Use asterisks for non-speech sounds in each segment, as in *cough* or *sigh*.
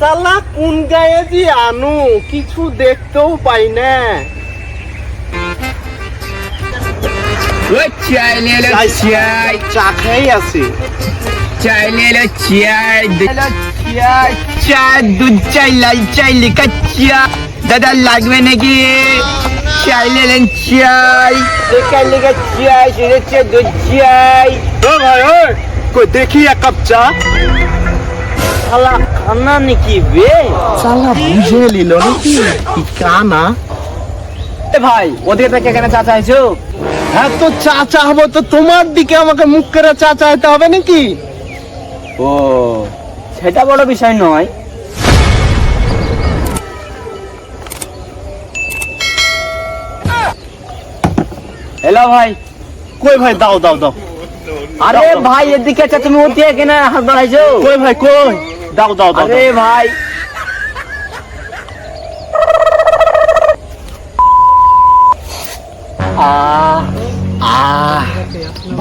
সালা কোন গায়ে যে আনু? কিছু দেখতেও পাই না। চা খাই আছে। চাই চাই। চা দুধ চাই লাল চাই লিখা চা দাদা লাগবে নাকি? চাই লে লেন চাই। লেখা লেখা চাই সেটা চা দুধ চাই। ও ভাই দেখি এক কাপ চা। শালা খানা নাকি বে? সালা বুঝে নিল নাকি? কি কানা? এ ভাই ওদিকে থেকে কেন চা চাইছো? হ্যাঁ তো চা চাহবো তো তোমার দিকে আমাকে মুখ করে চা চাইতে হবে নাকি? ও সেটা বড় বিষয় নয়। হ্যালো ভাই। কই ভাই দাও দাও দাও। আরে ভাই এদিকে আচ্ছা তুমি ওদিকে কেন হাত বাড়াইছো। কই ভাই কই? দাও দাও দাও আরে ভাই।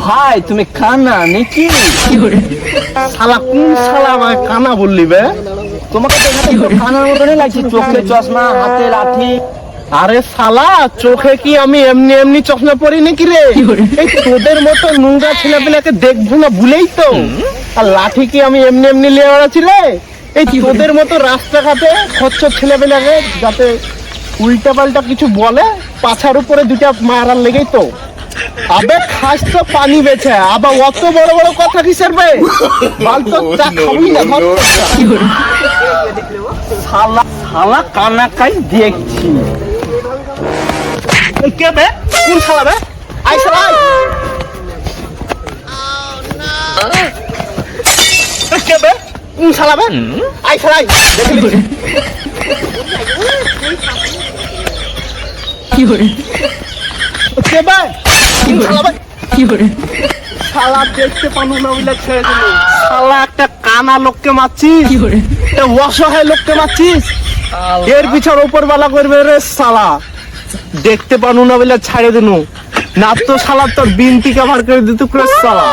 ভাই তুমি খানা নাকি? শালা কোন শালা আমাকে কানা বললি বে? তোমাকে তো খানার মতনই লাগছে চোখে চশমা হাতে লাঠি। আরে শালা চোখে কি আমি এমনি এমনি চশমা পরি নাকি রে? এই তোদের মতো নোংরা ছেলেপেলেকে দেখব না ভুলেই তো। আর লাঠি কি আমি এমনি এমনি লিয়ে বেড়াচ্ছি রে এই তোদের মতো রাস্তাঘাটে খচ্চর ছেলেপেলেকে যাতে উল্টা পাল্টা কিছু বলে পাছার উপরে দুটা মারার লেগেই তো। আবে খাস তো পানি বেছে। আবার অত বড় বড় কথা কিসের বে? বাল তো *laughs* চা খাবি না। শালা শালা কানা খাই দেখছি। এই কে বে? কোন শালা বে? আই শালা এই কে বে? কোন শালা বে? আই শালা আই। দেখলি? কে বে? কোন শালা বে? শালা দেখতে পানু না উল্লেখ ছেড়ে দিল। শালা একটা কানা লোককে মারছিস? একটা অসহায় লোককে মারছিস? এর পিছর উপরবেলা করবে রে শালা। দেখতে পানু না বলে ছাড়ে দিনু। না তো শালা তোর বিনতি কভার করে দিত ক্রস শালা।